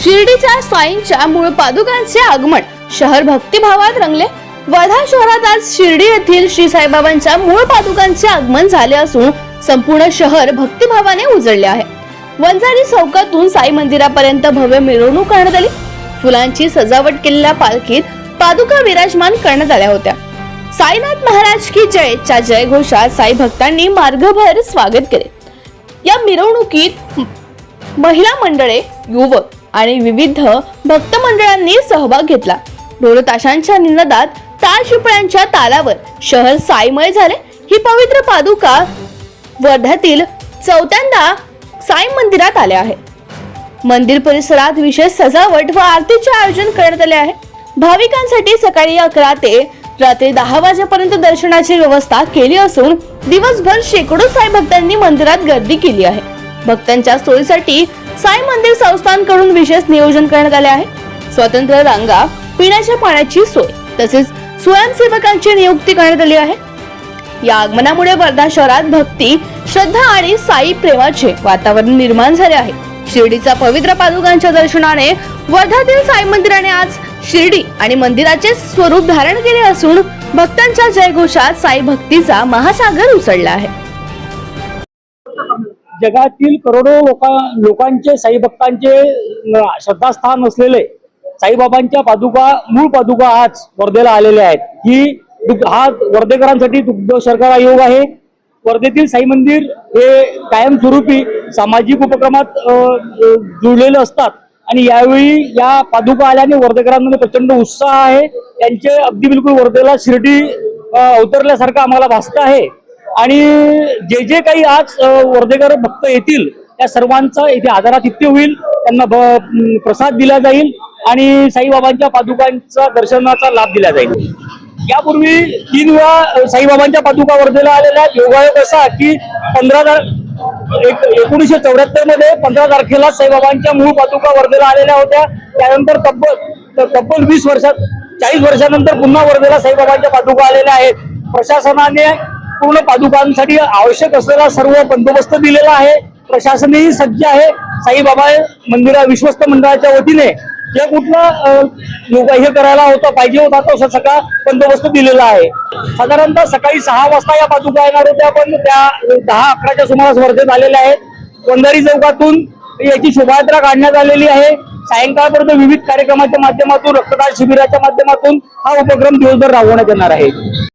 शिर्डीच्या साईंच्या मूळ पादुकांचे आगमन. शहर भक्तिभावात रंगले. वर्धा शहरात आज शिर्डी येथील श्री साईबाबांच्या मूळ पादुकांचे आगमन झाले असून संपूर्ण शहर भक्तिभावाने उजळले आहे. वंजारी चौकातून साई मंदिरापर्यंत भव्य मिरवणूक करण्यात आली. फुलांची सजावट केलेल्या पालखीत पादुका विराजमान करण्यात आल्या होत्या. साईनाथ महाराज की जय च्या जयघोषात साई भक्तांनी मार्गभर स्वागत केले. या मिरवणुकीत महिला मंडळे युवक आणि विविध भक्त मंडळांनी सहभाग घेतला. ढोलताशांच्या निनादात ताल शिपळ्यांच्या तालावर शहर साईमय झाले. ही पवित्र पादुका वर्ध्यातील चौथ्यांदा साई मंदिरात आले आहे मंदिर परिसरात विशेष सजावट व आरतीचे आयोजन करण्यात आले आहे. भाविकांसाठी सकाळी अकरा ते रात्री दहा वाजेपर्यंत दर्शनाची व्यवस्था केली असून दिवसभर शेकडो साई भक्तांनी मंदिरात गर्दी केली आहे. भक्तांच्या सोयीसाठी साई मंदिर संस्थांकडून विशेष नियोजन करण्यात आले आहे. स्वतंत्र रांगा पिण्याच्या पाण्याची सोय तसेच स्वयंसेवकांची नियुक्ती करण्यात आली आहे. या आगमनामुळे वर्धा शहरात भक्ती श्रद्धा आणि साई प्रेमाचे वातावरण निर्माण झाले आहे. शिर्डीचा पवित्र पादुकांच्या दर्शनाने वर्धातील साई मंदिराने आज शिर्डी आणि मंदिराचे स्वरूप धारण केले असून भक्तांच्या जयघोषात साई भक्तीचा महासागर उसळला आहे. जगातील करोडो लोका लोकांचे साईभक्तांचे श्रद्धास्थान असलेले साईबाबांच्या पादुका मूळ पादुका आज वर्धेला आलेल्या आहेत. ही हा वर्धेकरांसाठी दुग्ध शर्करा योग आहे. वर्धेतील साई मंदिर हे कायमस्वरूपी सामाजिक उपक्रमात जुळलेले असतात. आणि यावेळी या पादुका आल्याने वर्धेकरांमध्ये प्रचंड उत्साह आहे. त्यांचे अगदी बिलकुल वर्धेला शिर्डी अवतरल्यासारखं आम्हाला भासतं आहे. आणि जे जे काही आज वर्धेकर भक्त येतील त्या सर्वांचा इथे आदरातिथ्य होईल त्यांना प्रसाद दिला जाईल आणि साईबाबांच्या पादुकांचा दर्शनाचा लाभ दिला जाईल. यापूर्वी तीन वेळा साईबाबांच्या पादुका वर्धेला आलेल्या योगायोग असा की पंधरा एक एकोणीसशे चौऱ्याहत्तरमध्ये पंधरा तारखेला साईबाबांच्या मूळ पादुका वर्धेला आलेल्या होत्या. त्यानंतर तब्बल तब्बल वीस वर्षात चाळीस वर्षानंतर पुन्हा वर्धेला साईबाबांच्या पादुका आलेल्या आहेत. प्रशासनाने पूर्ण पादुकांसाठी आवश्यक असलेला सर्व बंदोबस्त दिलेला आहे. प्रशासनही सज्ज आहे. साईबाबा मंदिरा विश्वस्त मंडळाच्या वतीने जे कुठलं योगा हे करायला होता पाहिजे होता तो स- सगळा बंदोबस्त दिलेला आहे. साधारणतः सकाळी सहा वाजता या पादुका येणार होत्या पण त्या दहा अकराच्या सुमारास वर्धेत आलेल्या आहेत. वंजारी चौकातून याची शोभायात्रा काढण्यात आलेली आहे. सायंकाळपर्यंत विविध कार्यक्रमाच्या माध्यमातून रक्तदान शिबिराच्या माध्यमातून हा उपक्रम दिवसभर राबवण्यात येणार आहे.